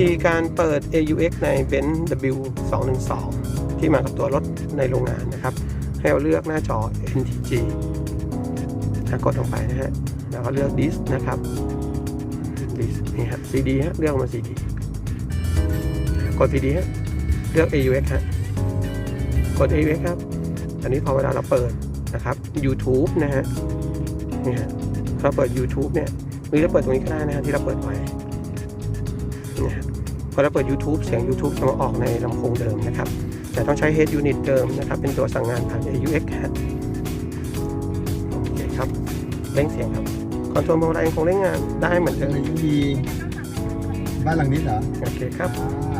ธีการเปิด AUX ใน Benz W212 ที่มากับตัวรถในโรงงานนะครับ ให้เราเลือกหน้าจอ NTG นะกดลงไปนะฮะ แล้วก็เลือก Disk นะครับ Disk นี่ฮะ CD ฮะ เลือกมา CD กด CD ฮะ เลือก AUX ฮะ กด AUX ครับ อันนี้พอเวลาเราเปิดนะครับ YouTube นะฮะ นี่ฮะเราเปิด YouTube เนี่ยหรือจะเปิดตรงนี้ก็ได้นะฮะที่เราเปิดไว้ พอเราเปิด YouTube เสียง YouTube จะมาออกในลำโพงเดิมนะครับ แต่ต้องใช้ Head Unit เดิมนะครับ เป็นตัวสั่งงานผ่าน AUX ฮะโอเคครับเร่งเสียงครับ คอนโทรลพวงมาลัยยังคงเร่งงานได้เหมือนเดิมเลยดีบ้านหลังนี้เหรอ โอเคครับ อ่า